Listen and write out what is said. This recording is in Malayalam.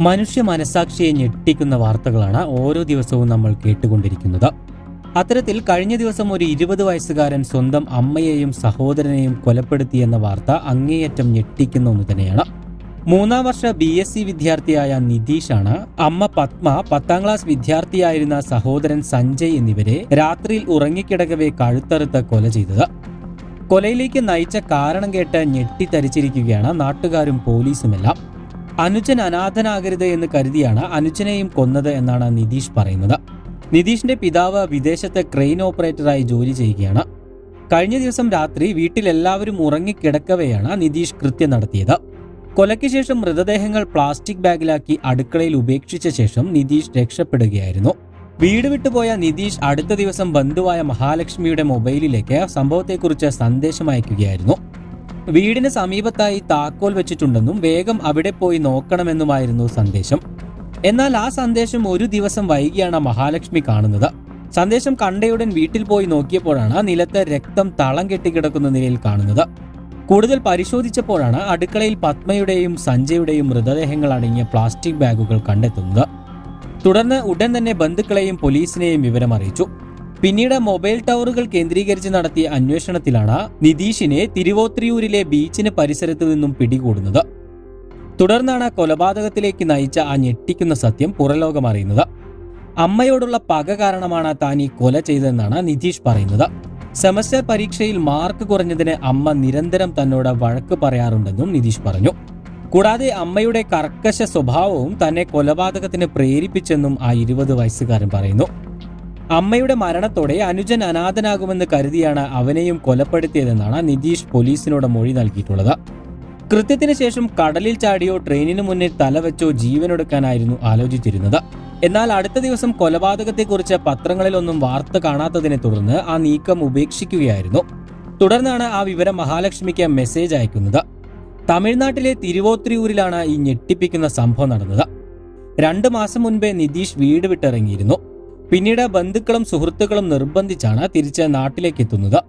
മനുഷ്യ മനസാക്ഷിയെ ഞെട്ടിക്കുന്ന വാർത്തകളാണ് ഓരോ ദിവസവും നമ്മൾ കേട്ടുകൊണ്ടിരിക്കുന്നത്. അത്തരത്തിൽ കഴിഞ്ഞ ദിവസം ഒരു ഇരുപത് വയസ്സുകാരൻ സ്വന്തം അമ്മയെയും സഹോദരനെയും കൊലപ്പെടുത്തിയെന്ന വാർത്ത അങ്ങേയറ്റം ഞെട്ടിക്കുന്ന ഒന്ന് തന്നെയാണ്. മൂന്നാം വർഷ ബി എസ് സി വിദ്യാർത്ഥിയായ നിതീഷാണ് അമ്മ പത്മ പത്താം ക്ലാസ് വിദ്യാർത്ഥിയായിരുന്ന സഹോദരൻ സഞ്ജയ് എന്നിവരെ രാത്രിയിൽ ഉറങ്ങിക്കിടകവേ കഴുത്തറുത്ത് കൊല ചെയ്തത്. കൊലയിലേക്ക് നയിച്ച കാരണം കേട്ട് ഞെട്ടിത്തരിച്ചിരിക്കുകയാണ് നാട്ടുകാരും പോലീസുമെല്ലാം. അനുജൻ അനാഥനാകരുത് എന്ന് കരുതിയാണ് അനുജനെയും കൊന്നത് എന്നാണ് നിതീഷ് പറയുന്നത്. നിതീഷിന്റെ പിതാവ് വിദേശത്തെ ക്രെയിൻ ഓപ്പറേറ്ററായി ജോലി ചെയ്യുകയാണ്. കഴിഞ്ഞ ദിവസം രാത്രി വീട്ടിലെല്ലാവരും ഉറങ്ങിക്കിടക്കവെയാണ് നിതീഷ് കൃത്യം നടത്തിയത്. കൊലയ്ക്ക് ശേഷം മൃതദേഹങ്ങൾ പ്ലാസ്റ്റിക് ബാഗിലാക്കി അടുക്കളയിൽ ഉപേക്ഷിച്ച ശേഷം നിതീഷ് രക്ഷപ്പെടുകയായിരുന്നു. വീട് വിട്ടുപോയ നിതീഷ് അടുത്ത ദിവസം ബന്ധുവായ മഹാലക്ഷ്മിയുടെ മൊബൈലിലേക്ക് സംഭവത്തെക്കുറിച്ച് സന്ദേശം അയക്കുകയായിരുന്നു. വീടിന് സമീപത്തായി താക്കോൽ വെച്ചിട്ടുണ്ടെന്നും വേഗം അവിടെ പോയി നോക്കണമെന്നുമായിരുന്നു സന്ദേശം. എന്നാൽ ആ സന്ദേശം ഒരു ദിവസം വൈകിയാണ് മഹാലക്ഷ്മി കാണുന്നത്. സന്ദേശം കണ്ടയുടൻ വീട്ടിൽ പോയി നോക്കിയപ്പോഴാണ് നിലത്ത് രക്തം തളം കെട്ടിക്കിടക്കുന്ന നിലയിൽ കാണുന്നത്. കൂടുതൽ പരിശോധിച്ചപ്പോഴാണ് അടുക്കളയിൽ പത്മയുടെയും സഞ്ജയുടെയും മൃതദേഹങ്ങൾ അടങ്ങിയ പ്ലാസ്റ്റിക് ബാഗുകൾ കണ്ടെത്തുന്നത്. തുടർന്ന് ഉടൻ തന്നെ ബന്ധുക്കളെയും പോലീസിനെയും വിവരം അറിയിച്ചു പിന്നീട് മൊബൈൽ ടവറുകൾ കേന്ദ്രീകരിച്ച് നടത്തിയ അന്വേഷണത്തിലാണ് നിതീഷിനെ തിരുവോത്രിയൂരിലെ ബീച്ചിന് പരിസരത്തു നിന്നും പിടികൂടുന്നത്. തുടർന്നാണ് കൊലപാതകത്തിലേക്ക് നയിച്ച ആ ഞെട്ടിക്കുന്ന സത്യം പുറലോകം അറിയുന്നത്. അമ്മയോടുള്ള പക കാരണമാണ് താൻ ഈ കൊല ചെയ്തതെന്നാണ് നിതീഷ് പറയുന്നത്. സെമസ്റ്റർ പരീക്ഷയിൽ മാർക്ക് കുറഞ്ഞതിന് അമ്മ നിരന്തരം തന്നോട് വഴക്ക് പറയാറുണ്ടെന്നും നിതീഷ് പറഞ്ഞു. കൂടാതെ അമ്മയുടെ കർക്കശ സ്വഭാവവും തന്നെ കൊലപാതകത്തിന് പ്രേരിപ്പിച്ചെന്നും ആ ഇരുപത് വയസ്സുകാരൻ പറയുന്നു. അമ്മയുടെ മരണത്തോടെ അനുജൻ അനാഥനാകുമെന്ന് കരുതിയാണ് അവനെയും കൊലപ്പെടുത്തിയതെന്നാണ് നിതീഷ് പോലീസിനോട് മൊഴി നൽകിയിട്ടുള്ളത്. കൃത്യത്തിന് ശേഷം കടലിൽ ചാടിയോ ട്രെയിനിന് മുന്നിൽ തലവെച്ചോ ജീവനൊടുക്കാനായിരുന്നു ആലോചിച്ചിരുന്നത്. എന്നാൽ അടുത്ത ദിവസം കൊലപാതകത്തെക്കുറിച്ച് പത്രങ്ങളിലൊന്നും വാർത്ത കാണാത്തതിനെ തുടർന്ന് ആ നീക്കം ഉപേക്ഷിക്കുകയായിരുന്നു. തുടർന്നാണ് ആ വിവരം മഹാലക്ഷ്മിക്ക് മെസ്സേജ് അയക്കുന്നത്. തമിഴ്നാട്ടിലെ തിരുവോത്രിയൂരിലാണ് ഈ ഞെട്ടിപ്പിക്കുന്ന സംഭവം നടന്നത്. രണ്ടു മാസം മുൻപേ നിതീഷ് വീട് വിട്ടിറങ്ങിയിരുന്നു. പിന്നീട് ബന്ധുക്കളും സുഹൃത്തുക്കളും നിർബന്ധിച്ചാണ് തിരിച്ച് നാട്ടിലേക്ക് എത്തുന്നത്